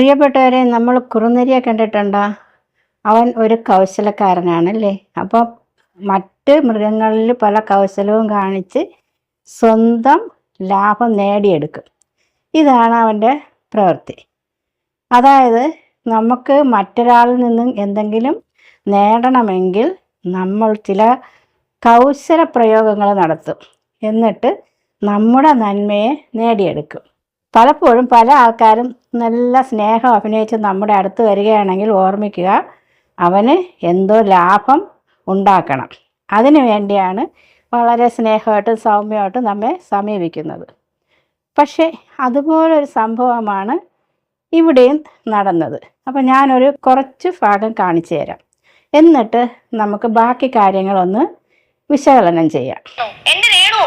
പ്രിയപ്പെട്ടവരെ നമ്മൾ കുറുനരിയെ കണ്ടിട്ടുണ്ടോ? അവൻ ഒരു കൗശലക്കാരനാണല്ലേ? അപ്പോൾ മറ്റ് മൃഗങ്ങളിൽ പല കൗശലവും കാണിച്ച് സ്വന്തം ലാഭം നേടിയെടുക്കും. ഇതാണ് അവന്റെ പ്രവൃത്തി. അതായത് നമുക്ക് മറ്റൊരാളിൽ നിന്നും എന്തെങ്കിലും നേടണമെങ്കിൽ നമ്മൾ ചില കൗശല പ്രയോഗങ്ങൾ നടത്തും. എന്നിട്ട് നമ്മുടെ നന്മയെ നേടിയെടുക്കും. പലപ്പോഴും പല ആൾക്കാരും നല്ല സ്നേഹം അഭിനയിച്ച് നമ്മുടെ അടുത്ത് വരികയാണെങ്കിൽ ഓർമ്മിക്കുക അവന് എന്തോ ലാഭം ഉണ്ടാക്കണം. അതിനു വേണ്ടിയാണ് വളരെ സ്നേഹമായിട്ടും സൗമ്യമായിട്ടും നമ്മെ സമീപിക്കുന്നത്. പക്ഷേ അതുപോലൊരു സംഭവമാണ് ഇവിടെയും നടന്നത്. അപ്പോൾ ഞാനൊരു കുറച്ച് ഭാഗം കാണിച്ചു തരാം. എന്നിട്ട് നമുക്ക് ബാക്കി കാര്യങ്ങളൊന്ന് വിശകലനം ചെയ്യാം.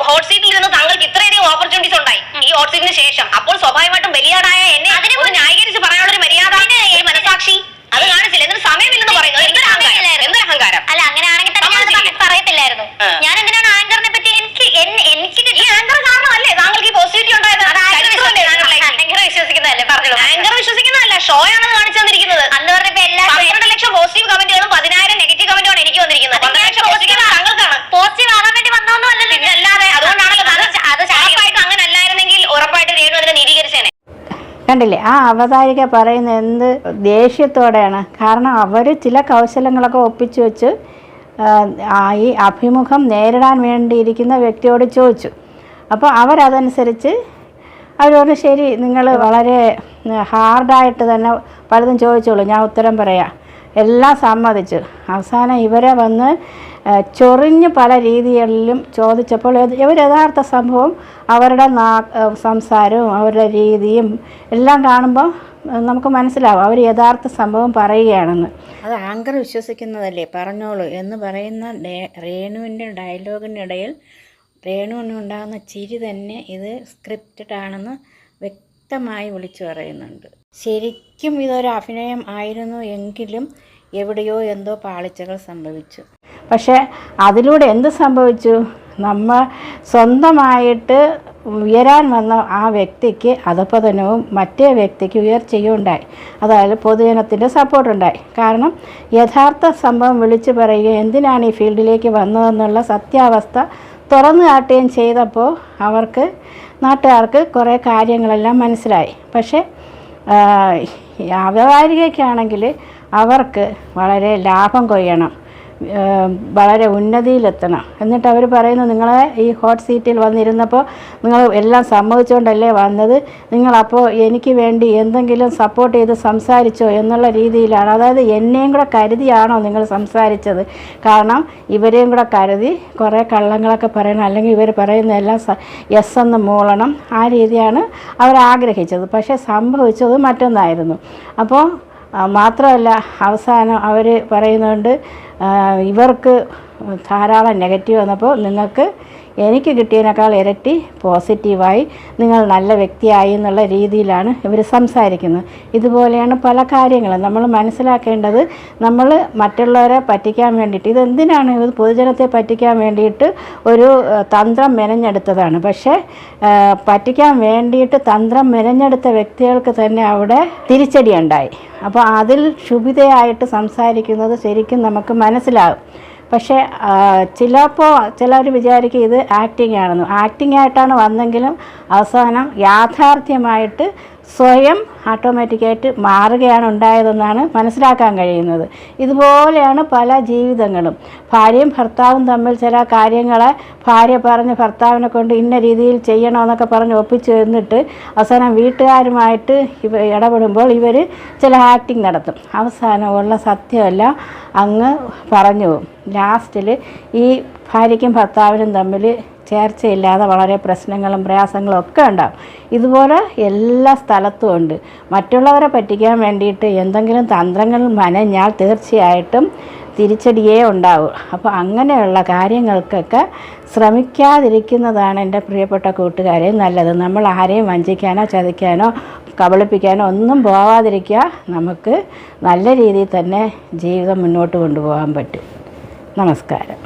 ഹോട്ട് സീറ്റിൽ താങ്കൾക്ക് ഇത്രയധികം ഓപ്പർച്യൂണിറ്റീസ് ഉണ്ടായി. ഈ ഹോട്ട് സീറ്റിന് ശേഷം അപ്പോൾ സ്വാഭാവികമായിട്ടും ബലിയാടായ എന്നെ ഒന്ന് ന്യായീകരിച്ച് പറയാനുള്ള ഒരു മര്യാദ ഒരു മനസാക്ഷി അത് കാണിച്ചില്ല എന്നിട്ട് സമയമില്ലെന്ന് പറയുന്നത് എന്തൊരു അഹങ്കാരം എന്തൊരു അഹങ്കാരം അല്ല അങ്ങനെയാണെങ്കിൽ തന്നെ ഞാൻ അത് പറയത്തില്ലായിരുന്നു ആ. ഞാൻ എന്തിനാണ് ആങ്കറിനെ പറ്റി എനിക്ക് എൻ- എനിക്ക് ഈ ആങ്കർ കാരണമല്ലേ താങ്കൾക്ക് ഈ പോസിറ്റിവിറ്റി ഉണ്ടായത് ചരിത്രമല്ലേ താങ്കളുടെ ആങ്കർ വിശ്വസിക്കുന്നതല്ലേ പറഞ്ഞോളൂ ആങ്കർ വിശ്വസിക്കുന്നതല്ല ഷോ ആണെന്ന് കാണിച്ചു തന്നിരിക്കുന്നത് അന്ന് പറഞ്ഞപ്പോ എല്ലാ പന്ത്രണ്ട് ലക്ഷം പോസിറ്റീവ് കമന്റുകളും പതിനായിരം നെഗറ്റീവ് കമന്റുകളും എനിക്ക് വന്നിരിക്കുന്നത്. പന്ത്രണ്ട് ലക്ഷം പോസിറ്റീവ് താങ്കൾക്കാണ്. പോസിറ്റീവ് ആകാൻ വേണ്ടി വന്നോന്നും അല്ലല്ലോ പിന്നെ അല്ലാതെ അതുകൊണ്ടാണല്ലോ അത് ചാടി- അങ്ങനെ അല്ലായിരുന്നെങ്കിൽ ഉറപ്പായിട്ട് രേണു അതിനെ നീതീകരിച്ചേനെ. കണ്ടില്ലേ? ആ അവതാരിക പറയുന്ന എന്ത് ദേഷ്യത്തോടെയാണ്. കാരണം അവർ ചില കൗശലങ്ങളൊക്കെ ഒപ്പിച്ചു വെച്ച് ഈ അഭിമുഖം നേരിടാൻ വേണ്ടിയിരിക്കുന്ന വ്യക്തിയോട് ചോദിച്ചു. അപ്പോൾ അവരതനുസരിച്ച് അവർ പറഞ്ഞു ശരി നിങ്ങൾ വളരെ ഹാർഡായിട്ട് തന്നെ പലതും ചോദിച്ചോളൂ. ഞാൻ ഉത്തരം പറയാം. എല്ലാം സമ്മതിച്ചു. അവസാനം ഇവരെ വന്ന് ചൊറിഞ്ഞ് പല രീതികളിലും ചോദിച്ചപ്പോൾ ഇവർ യഥാർത്ഥ സംഭവം അവരുടെ നാ സംസാരവും അവരുടെ രീതിയും എല്ലാം കാണുമ്പോൾ നമുക്ക് മനസ്സിലാവും അവർ യഥാർത്ഥ സംഭവം പറയുകയാണെന്ന്. അത് ആങ്കർ വിശ്വസിക്കുന്നതല്ലേ? പറഞ്ഞോളൂ എന്ന് പറയുന്ന രേണുവിന്റെ ഡയലോഗിനിടയിൽ രേണുവിനുണ്ടാകുന്ന ചിരി തന്നെ ഇത് സ്ക്രിപ്റ്റഡ് ആണെന്ന് വ്യക്തമായി വിളിച്ചു പറയുന്നുണ്ട്. ശരിക്കും ഇതൊരു അഭിനയം ആയിരുന്നു എങ്കിലും എവിടെയോ എന്തോ പാളിച്ചകൾ സംഭവിച്ചു. പക്ഷേ അതിലൂടെ എന്ത് സംഭവിച്ചു? നമ്മൾ സ്വന്തമായിട്ട് ഉയരാൻ വന്ന ആ വ്യക്തിക്ക് അധപതനവും മറ്റേ വ്യക്തിക്ക് ഉയർച്ചയും ഉണ്ടായി അതായത് പൊതുജനത്തിന്റെ സപ്പോർട്ടുണ്ടായി. കാരണം യഥാർത്ഥ സംഭവം വിളിച്ചു പറയുകയും എന്തിനാണ് ഈ ഫീൽഡിലേക്ക് വന്നതെന്നുള്ള സത്യാവസ്ഥ തുറന്നു കാട്ടുകയും ചെയ്തപ്പോൾ അവർക്ക് നാട്ടുകാർക്ക് കുറേ കാര്യങ്ങളെല്ലാം മനസ്സിലായി. പക്ഷേ വ്യാപാരികയ്ക്കാണെങ്കിൽ അവർക്ക് വളരെ ലാഭം കൊയ്യണം. വളരെ ഉന്നതിയിലെത്തണം. എന്നിട്ട് അവർ പറയുന്നു നിങ്ങളെ ഈ ഹോട്ട് സീറ്റിൽ വന്നിരുന്നപ്പോൾ നിങ്ങൾ എല്ലാം സമ്മതിച്ചുകൊണ്ടല്ലേ വന്നത്? നിങ്ങളപ്പോൾ എനിക്ക് വേണ്ടി എന്തെങ്കിലും സപ്പോർട്ട് ചെയ്ത് സംസാരിച്ചോ എന്നുള്ള രീതിയിലാണ്. അതായത് എന്നെയും കൂടെ കരുതിയാണോ നിങ്ങൾ സംസാരിച്ചത്? കാരണം ഇവരെയും കൂടെ കരുതി കുറേ കള്ളങ്ങളൊക്കെ പറയണം അല്ലെങ്കിൽ ഇവർ പറയുന്നതെല്ലാം എല്ലാം എസ് എന്ന് മൂളണം ആ രീതിയാണ് അവർ ആഗ്രഹിച്ചത്. പക്ഷേ സംഭവിച്ചത് മറ്റൊന്നായിരുന്നു. അപ്പോൾ മാത്രമല്ല അവസാനം അവർ പറയുന്നുണ്ട് ഇവർക്ക് ധാരാളം നെഗറ്റീവ് വന്നപ്പോൾ നിങ്ങൾക്ക് എനിക്ക് കിട്ടിയതിനേക്കാൾ ഇരട്ടി പോസിറ്റീവായി നിങ്ങൾ നല്ല വ്യക്തിയായി എന്നുള്ള രീതിയിലാണ് ഇവർ സംസാരിക്കുന്നത്. ഇതുപോലെയാണ് പല കാര്യങ്ങളും. നമ്മൾ മനസ്സിലാക്കേണ്ടത് നമ്മൾ മറ്റുള്ളവരെ പറ്റിക്കാൻ വേണ്ടിയിട്ട് ഇതെന്തിനാണ് ഇത് പൊതുജനത്തെ പറ്റിക്കാൻ വേണ്ടിയിട്ട് ഒരു തന്ത്രം മെനഞ്ഞെടുത്തതാണ്. പക്ഷേ പറ്റിക്കാൻ വേണ്ടിയിട്ട് തന്ത്രം മെനഞ്ഞെടുത്ത വ്യക്തികൾക്ക് തന്നെ അവിടെ തിരിച്ചടി ഉണ്ടായി അപ്പോൾ അതിൽ ക്ഷുഭിതയായിട്ട് സംസാരിക്കുന്നത് ശരിക്കും നമുക്ക് മനസ്സിലാകും പക്ഷേ ചിലപ്പോൾ ചിലർ വിചാരിക്കും ഇത് ആക്ടിങ് ആണെന്ന്. ആക്ടിങ് ആയിട്ടാണ് വന്നെങ്കിലും അവസാനം യാഥാർത്ഥ്യമായിട്ട് സ്വയം ഓട്ടോമാറ്റിക്കായിട്ട് മാറുകയാണ് ഉണ്ടായതെന്നാണ് മനസ്സിലാക്കാൻ കഴിയുന്നത്. ഇതുപോലെയാണ് പല ജീവിതങ്ങളും. ഭാര്യയും ഭർത്താവും തമ്മിൽ ചില കാര്യങ്ങളെ ഭാര്യ പറഞ്ഞ് ഭർത്താവിനെ കൊണ്ട് ഇന്ന രീതിയിൽ ചെയ്യണമെന്നൊക്കെ പറഞ്ഞ് ഒപ്പിച്ച് എന്നിട്ട് അവസാനം വീട്ടുകാരുമായിട്ട് ഇവ ഇടപെടുമ്പോൾ ഇവർ ചില ആക്ടിങ് നടത്തും. അവസാനം ഉള്ള സത്യമല്ല അങ്ങ് പറഞ്ഞു പോകും. ലാസ്റ്റിൽ ഈ ഭാര്യയ്ക്കും ഭർത്താവിനും തമ്മിൽ ചേർച്ചയില്ലാതെ വളരെ പ്രശ്നങ്ങളും പ്രയാസങ്ങളും ഒക്കെ ഉണ്ടാവും. ഇതുപോലെ എല്ലാ സ്ഥലത്തും ഉണ്ട്. മറ്റുള്ളവരെ പറ്റിക്കാൻ വേണ്ടിയിട്ട് എന്തെങ്കിലും തന്ത്രങ്ങൾ മനഞ്ഞാൽ തീർച്ചയായിട്ടും തിരിച്ചടിയേ ഉണ്ടാവൂ. അപ്പോൾ അങ്ങനെയുള്ള കാര്യങ്ങൾക്കൊക്കെ ശ്രമിക്കാതിരിക്കുന്നതാണ് എന്റെ പ്രിയപ്പെട്ട കൂട്ടുകാരെ നല്ലത്. നമ്മൾ ആരെയും വഞ്ചിക്കാനോ ചതിക്കാനോ കബളിപ്പിക്കാനോ ഒന്നും പോവാതിരിക്കുക നമുക്ക് നല്ല രീതിയിൽ തന്നെ ജീവിതം മുന്നോട്ട് കൊണ്ടുപോകാൻ പറ്റും. നമസ്കാരം.